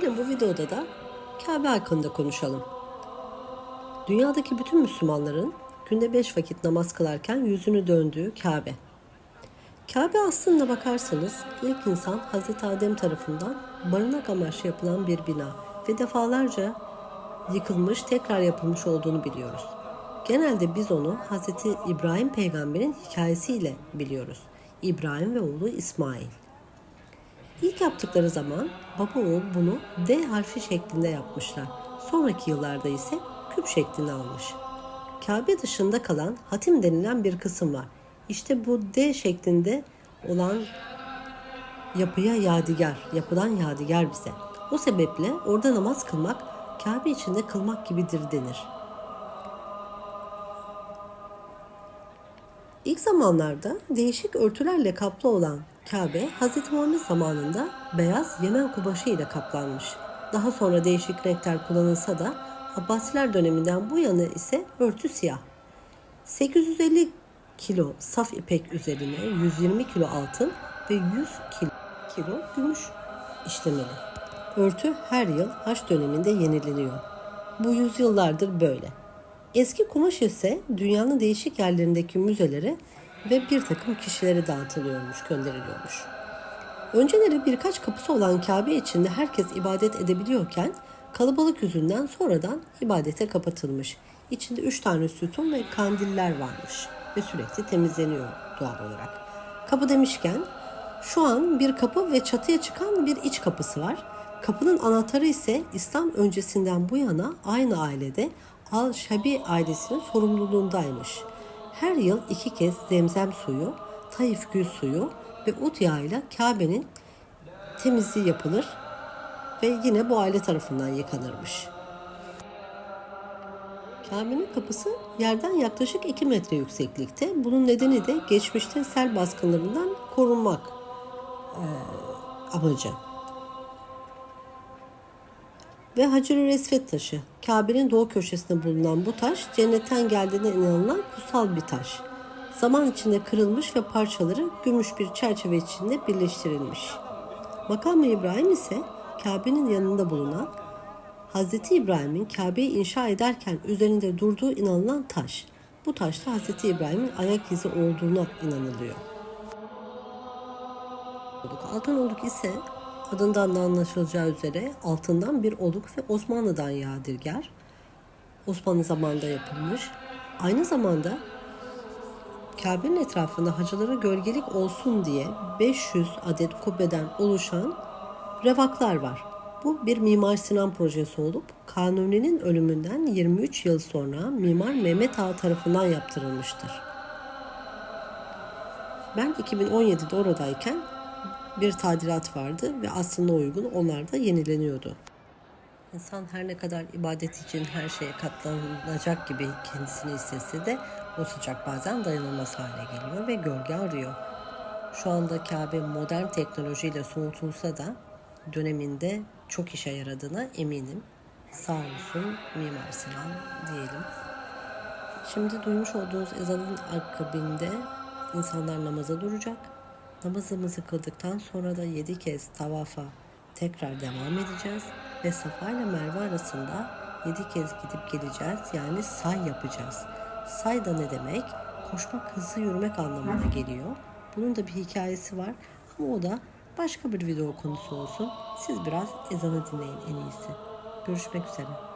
Gelin bu videoda da Kabe hakkında konuşalım. Dünyadaki bütün Müslümanların günde beş vakit namaz kılarken yüzünü döndüğü Kabe. Kabe aslında bakarsanız ilk insan Hazreti Adem tarafından barınak amaçlı yapılan bir bina ve defalarca yıkılmış tekrar yapılmış olduğunu biliyoruz. Genelde biz onu Hazreti İbrahim peygamberin hikayesiyle biliyoruz. İbrahim ve oğlu İsmail. İlk yaptıkları zaman baba oğul bunu D harfi şeklinde yapmışlar. Sonraki yıllarda ise küp şeklini almış. Kabe dışında kalan hatim denilen bir kısım var. İşte bu D şeklinde olan yapıya yadigar, yapılan yadigar bize. O sebeple orada namaz kılmak Kabe içinde kılmak gibidir denir. İlk zamanlarda değişik örtülerle kaplı olan Kabe, Hz. Muhammed zamanında beyaz Yemen kumaşı ile kaplanmış. Daha sonra değişik renkler kullanılsa da Abbasiler döneminden bu yana ise örtü siyah. 850 kilo saf ipek üzerine 120 kilo altın ve 100 kilo, kilo gümüş işlemeli. Örtü her yıl haç döneminde yenileniyor. Bu yüzyıllardır böyle. Eski kumaş ise dünyanın değişik yerlerindeki müzelere ve bir takım kişilere dağıtılıyormuş, gönderiliyormuş. Önceleri birkaç kapısı olan Kabe içinde herkes ibadet edebiliyorken kalabalık yüzünden sonradan ibadete kapatılmış. İçinde üç tane sütun ve kandiller varmış ve sürekli temizleniyor doğal olarak. Kapı demişken şu an bir kapı ve çatıya çıkan bir iç kapısı var. Kapının anahtarı ise İslam öncesinden bu yana aynı ailede Al-Şabi ailesinin sorumluluğundaymış. Her yıl iki kez zemzem suyu, Taif gül suyu ve ut yağıyla Kabe'nin temizliği yapılır ve yine bu aile tarafından yıkanırmış. Kabe'nin kapısı yerden yaklaşık 2 metre yükseklikte. Bunun nedeni de geçmişte sel baskınlarından korunmak amacı. Ve Hacer-ı Resvet taşı. Kabe'nin doğu köşesinde bulunan bu taş cennetten geldiğine inanılan kutsal bir taş. Zaman içinde kırılmış ve parçaları gümüş bir çerçeve içinde birleştirilmiş. Makam-ı İbrahim ise Kabe'nin yanında bulunan Hz. İbrahim'in Kabe'yi inşa ederken üzerinde durduğu inanılan taş. Bu taşta Hz. İbrahim'in ayak izi olduğuna inanılıyor. Altın oluk ise adından da anlaşılacağı üzere altından bir oluk ve Osmanlı'dan yadigar. Osmanlı zamanında yapılmış. Aynı zamanda Kabe'nin etrafında hacılara gölgelik olsun diye 500 adet kubbeden oluşan revaklar var. Bu bir Mimar Sinan projesi olup Kanuni'nin ölümünden 23 yıl sonra Mimar Mehmet Ağa tarafından yaptırılmıştır. Ben 2017'de oradayken bir tadilat vardı ve aslında uygun onlar da yenileniyordu. İnsan her ne kadar ibadet için her şeye katlanacak gibi kendisini hissetse de o sıcak bazen dayanılmaz hale geliyor ve gölge arıyor. Şu anda Kabe modern teknolojiyle soğutulsa da döneminde çok işe yaradığına eminim. Sağ olsun Mimar Sinan diyelim. Şimdi duymuş olduğunuz ezanın akabinde insanlar namaza duracak. Namazımızı kıldıktan sonra da yedi kez tavafa tekrar devam edeceğiz. Ve Safa ile Merve arasında yedi kez gidip geleceğiz. Yani say yapacağız. Say da ne demek? Koşmak, hızlı yürümek anlamına geliyor. Bunun da bir hikayesi var. Ama o da başka bir video konusu olsun. Siz biraz ezanı dinleyin en iyisi. Görüşmek üzere.